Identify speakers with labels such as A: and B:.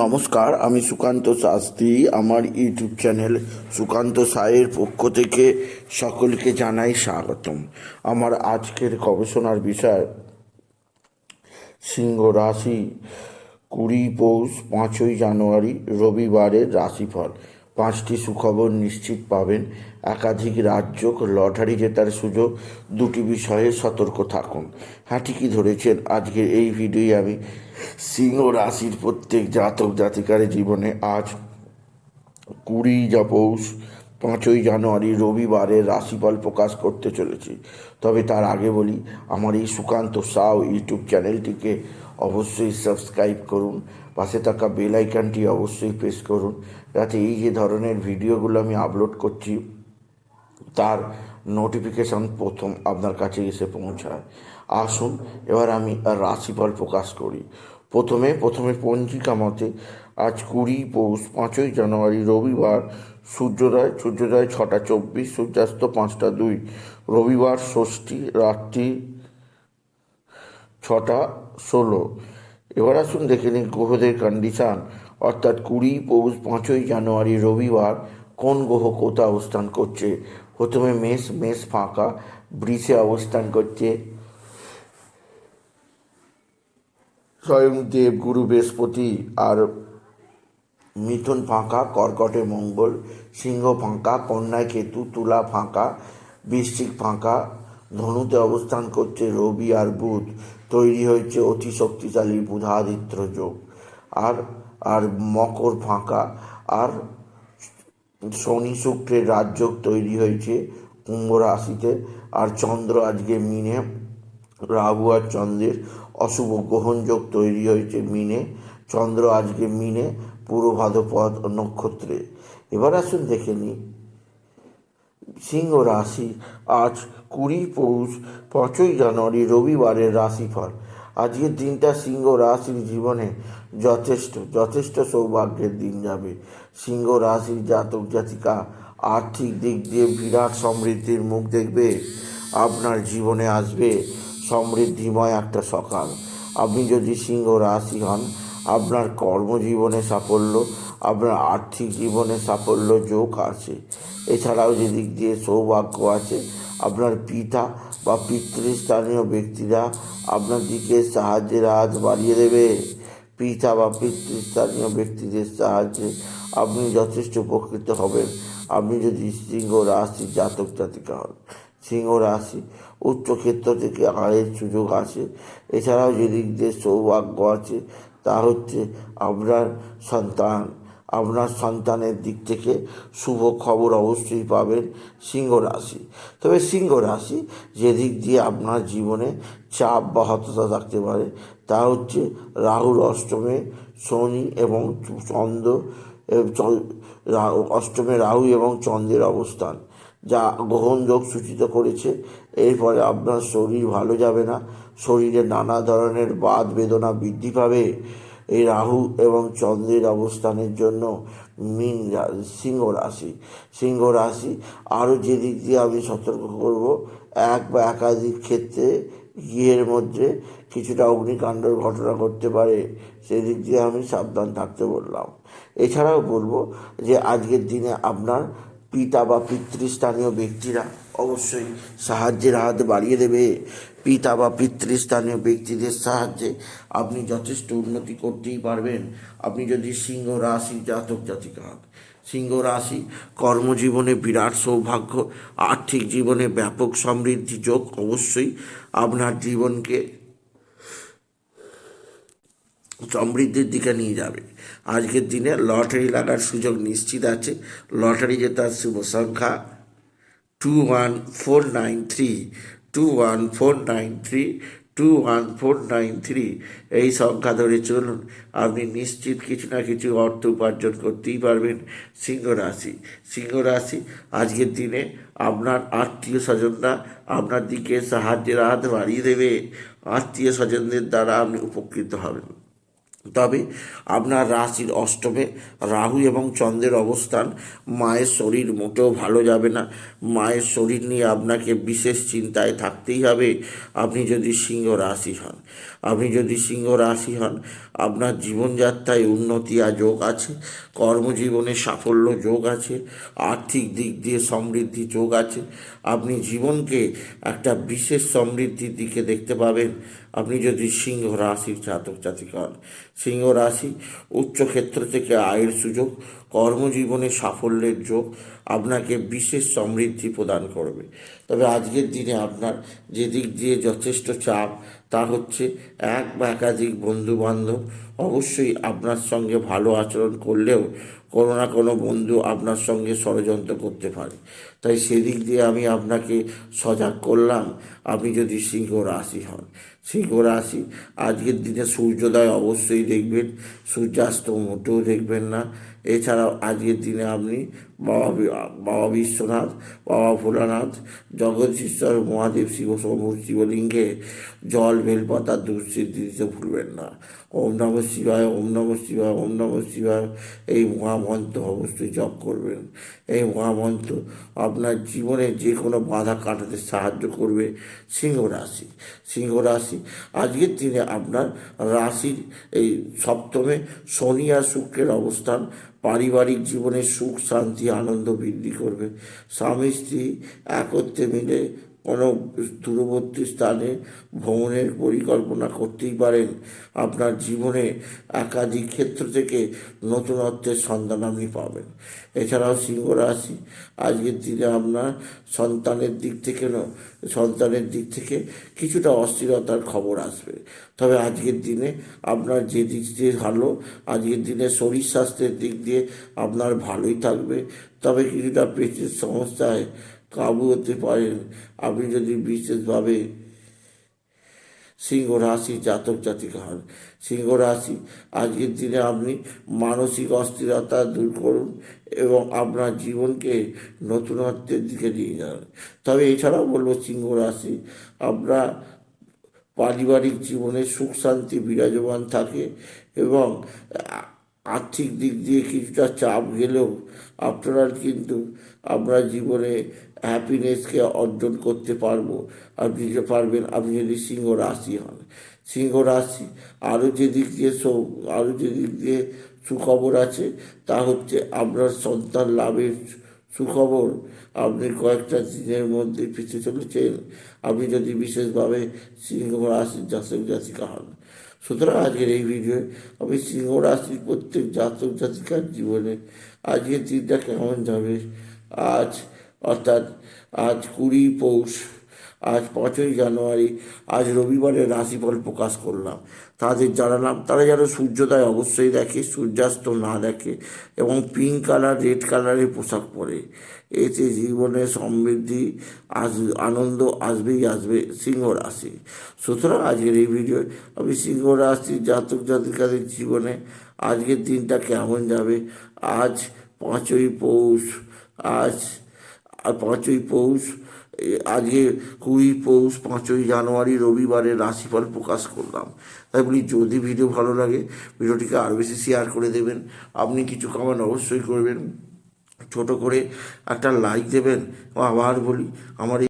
A: নমস্কার, আমি সুকান্ত শাস্ত্রী। আমার ইউটিউব চ্যানেল সুকান্ত সায়ের পক্ষ থেকে সকলকে জানাই স্বাগতম। আমার আজকের গবেষণার বিষয়, সিংহ রাশি কুড়ি পৌষ পাঁচই জানুয়ারি রবিবারের রাশিফল। পাঁচটি সুখবর নিশ্চিত পাবেন। একাধিক রাজ্য লটারি জেতার সুযোগ, দুটি বিষয়ে সতর্ক থাকুন। হ্যাঁ ঠিকই ধরেছেন? আজকের এই ভিডিওই আমি সিংহ রাশির প্রত্যেক জাতক জাতিকার জীবনে আজ কুড়ি যা পৌষ পাঁচই জানুয়ারি রবিবারের রাশিফল প্রকাশ করতে চলেছি। তবে তার আগে বলি, আমার এই সুকান্ত সাউ ইউটিউব চ্যানেলটিকে অবশ্যই সাবস্ক্রাইব করুন, পাশে থাকা বেল আইকনটি অবশ্যই প্রেস করুন, যাতে এই যে ধরনের ভিডিওগুলো আমি আপলোড করছি, তার নোটিফিকেশন প্রথম আপনার কাছে এসে পৌঁছায়। আসুন, এবার আমি রাশিফল প্রকাশ করি। প্রথমে প্রথমে পঞ্জিকা মতে আজ কুড়ি পৌষ পাঁচই জানুয়ারি রবিবার সূর্যোদয় সূর্যোদয় ছটা চব্বিশ, সূর্যাস্ত পাঁচটা দুই, রবিবার ষষ্ঠী, রাত্রি ছটা ষোলো। এবার আসুন দেখে নিন গ্রহদের কন্ডিশান অর্থাৎ কুড়ি, পৌষ, পাঁচই জানুয়ারি, রবিবার কোন গ্রহ কোথা অবস্থান করছে? প্রথমে মেষ মেষ ফাঁকা, বৃষে অবস্থান করছে। স্বয়ং দেব, গুরু, বৃহস্পতি, আর মিথুন ফাঁকা, কর্কটে মঙ্গল, সিংহ ফাঁকা কন্যায় কেতু, তুলা ফাঁকা, বৃশ্চিক ফাঁকা, ধনুতে অবস্থান করছে রবি আর বুধ। তৈরি হয়েছে অতি শক্তিশালী বুধাদিত্য যোগ। আর আর মকর ফাঁকা, আর শনি শুক্রের রাজযোগ তৈরি হয়েছে কুম্ভ রাশিতে। আর চন্দ্র আজকে মিনে, রাহু আর চন্দ্রের অশুভ গ্রহণযোগ তৈরি হয়েছে মিনে। চন্দ্র আজকে মিনে পূর্ব ভাদ্রপদ নক্ষত্রে। এবার আসুন দেখে নিই। সিংহ রাশি আজ কুড়ি পৌষ পাঁচই জানুয়ারি রবিবারের রাশিফল। আজকের দিনটা সিংহ রাশির জীবনে যথেষ্ট যথেষ্ট সৌভাগ্যের দিন যাবে। সিংহ রাশির জাতক জাতিকা আর্থিক দিক দিয়ে বিরাট সমৃদ্ধির মুখ দেখবে, আপনার জীবনে আসবে সমৃদ্ধিময় একটা সকাল। আপনি যদি সিংহ রাশি হন আপনার কর্মজীবনে সাফল্য, আপনার আর্থিক জীবনে সাফল্য যোগ আছে। এছাড়াও যেদিক দিয়ে সৌভাগ্য আছে, আপনার পিতা বা পিতৃস্থানীয় ব্যক্তিরা আপনার দিকে সাহায্যের হাত বাড়িয়ে দেবে। পিতা বা পিতৃস্থানীয় ব্যক্তিদের সাহায্যে আপনি যথেষ্ট উপকৃত হবেন। আপনি যদি সিংহ, রাশি, জাতক, জাতিকা হন সিংহ রাশি, উচ্চক্ষেত্র থেকে আয়ের সুযোগ আছে। এছাড়াও দিয়ে সৌভাগ্য আছে, তা হচ্ছে আপনার সন্তান। আপনার সন্তানের দিক থেকে শুভ খবর অবশ্যই পাবেন সিংহ রাশি। তবে সিংহ রাশি যেদিক দিয়ে আপনার জীবনে চাপ বা হতাশা থাকতে পারে, তা হচ্ছে রাহুর অষ্টমে শনি এবং চন্দ্র অষ্টমে রাহু এবং চন্দ্রের অবস্থান। যা গ্রহণযোগ সূচিত করেছে। এরপরে আপনার শরীর ভালো যাবে না। শরীরে নানা ধরনের বাদ বেদনা বৃদ্ধি পাবে। এই রাহু এবং চন্দ্রের অবস্থানের জন্য মিন সিংহ রাশি। সিংহ রাশি, আরও যে দিক দিয়ে আমি সতর্ক করব, এক বা একাধিক ক্ষেত্রে গৃহের মধ্যে কিছুটা অগ্নিকাণ্ডর ঘটনা করতে পারে। সেদিক দিয়ে আমি সাবধান থাকতে বললাম। এছাড়াও বলব যে, আজকের দিনে আপনার পিতা বা পিতৃস্থানীয় ব্যক্তিরা অবশ্যই সাহায্যের হাত বাড়িয়ে দেবে। পিতা বা পিতৃস্থানীয় ব্যক্তিদের সাহায্যে আপনি যথেষ্ট উন্নতি করতেই পারবেন। আপনি যদি সিংহ, রাশি, জাতক, জাতিকা হন, সিংহ, রাশি কর্মজীবনে বিরাট সৌভাগ্য, আর্থিক জীবনে ব্যাপক সমৃদ্ধি যোগ অবশ্যই আপনার জীবনকে সমৃদ্ধির দিকে নিয়ে যাবে। আজকের দিনে লটারি লাগার সুযোগ নিশ্চিত আছে। লটারি জেতার শুভ সংখ্যা two one four nine three two one four nine three two one four nine three এই সংখ্যা ধরে চলুন, আপনি নিশ্চিত কিছু না কিছু অর্থ উপার্জন করতেই পারবেন সিংহ রাশি। সিংহ রাশি, আজকের দিনে আপনার আত্মীয় স্বজনরা আপনার দিকে সাহায্যের হাত বাড়িয়ে দেবে। আত্মীয় স্বজনদের দ্বারা আপনি উপকৃত হবেন। তবে আপনার রাশির অষ্টমে রাহু এবং চন্দ্রের অবস্থান মায়ের শরীর মোটেও ভালো যাবে না। মায়ের শরীর নিয়ে আপনাকে বিশেষ চিন্তায় থাকতেই হবে। আপনি যদি সিংহ রাশি হন, আপনি যদি সিংহ রাশি হন, আপনার জীবনযাত্রায় উন্নতি আর যোগ আছে, কর্মজীবনে সাফল্য যোগ আছে, আর্থিক দিক দিয়ে সমৃদ্ধি যোগ আছে, আপনি জীবনকে একটা বিশেষ সমৃদ্ধির দিকে দেখতে পাবেন। আপনি যদি সিংহ রাশির জাতক জাতিকা হন সিংহ রাশি, উচ্চ ক্ষেত্র থেকে আয়ের সুযোগ, কর্মজীবনে সাফল্যের যোগ আপনাকে বিশেষ সমৃদ্ধি প্রদান করবে। তবে আজকের দিনে আপনার যে দিক দিয়ে যথেষ্ট চাপ, তা হচ্ছে এক বা একাধিক বন্ধু বান্ধব অবশ্যই আপনার সঙ্গে ভালো আচরণ করলেও কোনো না কোনো বন্ধু আপনার সঙ্গে ষড়যন্ত্র করতে পারে। তাই সেদিক দিয়ে আমি আপনাকে সজাগ করলাম, আপনি যদি সিংহ রাশি হন। সিংহ রাশি, আজকের দিনে সূর্যোদয় অবশ্যই দেখবেন, সূর্যাস্ত মোটেও দেখবেন না। এছাড়াও আজকের দিনে আপনি বাবা বাবা বিশ্বনাথ, বাবা ভোলানাথ জগদীশ্বর মহাদেব শিব শিবলিঙ্গে জল, বেলপাতা দুঃসিদ্ধি দিতে ভুলবেন না। ওম নম শিবায়, ওম নম শিবায়, ওম নম শিবায়। এই মহামন্ত্র অবশ্যই জপ করবেন। এই মহামন্ত্র আপনার জীবনে যে কোনো বাধা কাটাতে সাহায্য করবে সিংহ রাশি। সিংহ রাশি, আজকের দিনে আপনার রাশির এই সপ্তমে শনি আর শুক্রের অবস্থান পারিবারিক জীবনে সুখ, শান্তি, আনন্দ বৃদ্ধি করবে। স্বামী, স্ত্রী একত্রে মিলে কোনো দূরবর্তী স্থানে ভ্রমণের পরিকল্পনা করতেই পারেন। আপনার জীবনে একাধিক ক্ষেত্র থেকে নতুনত্বের সন্ধান আপনি পাবেন। এছাড়াও সিংহ রাশি আজকের দিনে আপনার সন্তানের দিক থেকে সন্তানের দিক থেকে কিছুটা অস্থিরতার খবর আসবে। তবে আজকের দিনে আপনার যে দিক দিয়ে ভালো, আজকের দিনে শরীর স্বাস্থ্যের দিক দিয়ে আপনার ভালোই থাকবে। তবে কিছুটা পেটের সমস্যায় কাবু হতে পারেন আপনি যদি বিশেষভাবে সিংহ রাশি জাতক জাতিকা হন, সিংহ রাশি, আজকের দিনে আপনি মানসিক অস্থিরতা দূর করুন এবং আপনার জীবনকে নতুনত্বের দিকে নিয়ে যান। তবে এছাড়াও বলব, সিংহ রাশি, আপনার পারিবারিক জীবনে সুখ শান্তি বিরাজমান থাকে এবং আর্থিক দিক দিয়ে কিছুটা চাপ গেলেও আপনারা কিন্তু আমরা জীবনে হ্যাপিনেসকে অর্জন করতে পারব। আপনি যে পারবেন, আপনি যদি সিংহ রাশি হন। সিংহ রাশি আরও যে দিক দিয়ে সৌ- আরও যে দিক দিয়ে সুখবর আছে, তা হচ্ছে আপনার সন্তান লাভের সুখবর। আপনি কয়েকটা দিনের মধ্যে পেতে চলেছেন। আপনি যদি বিশেষভাবে সিংহ রাশির জাতক জাতিকা হন সুতরাং আজকের এই ভিডিও আমি সিংহ রাশির প্রত্যেক জাতক জাতিকার জীবনে আজকের দিনটা কেমন যাবে? আজ, অর্থাৎ আজ কুড়ি পৌষ আজ পাঁচই জানুয়ারি, আজ রবিবারের রাশিফল প্রকাশ করলাম। তাদের যারা নাম, তারা যেন সূর্যোদয় অবশ্যই দেখে, সূর্যাস্ত না দেখে এবং পিঙ্ক কালার রেড কালারের পোশাক পরে। এতে জীবনে সমৃদ্ধি আস আনন্দ আসবেই আসবে সিংহ রাশি। সুতরাং আজকের এই ভিডিও আমি সিংহ রাশির জাতক জাতিকাদের জীবনে আজকের দিনটা কেমন যাবে? আজ পাঁচই পৌষ, আজ আর পাঁচই পৌষ আজকে কুড়ি পৌষ, পাঁচই জানুয়ারি রবিবারের রাশিফল প্রকাশ করলাম। তাই বলি, যদি ভিডিও ভালো লাগে, ভিডিওটিকে আরও বেশি শেয়ার করে দেবেন। আপনি কিছু কমেন্ট অবশ্যই করবেন। ছোট করে একটা লাইক দেবেন। আবার বলি, আমার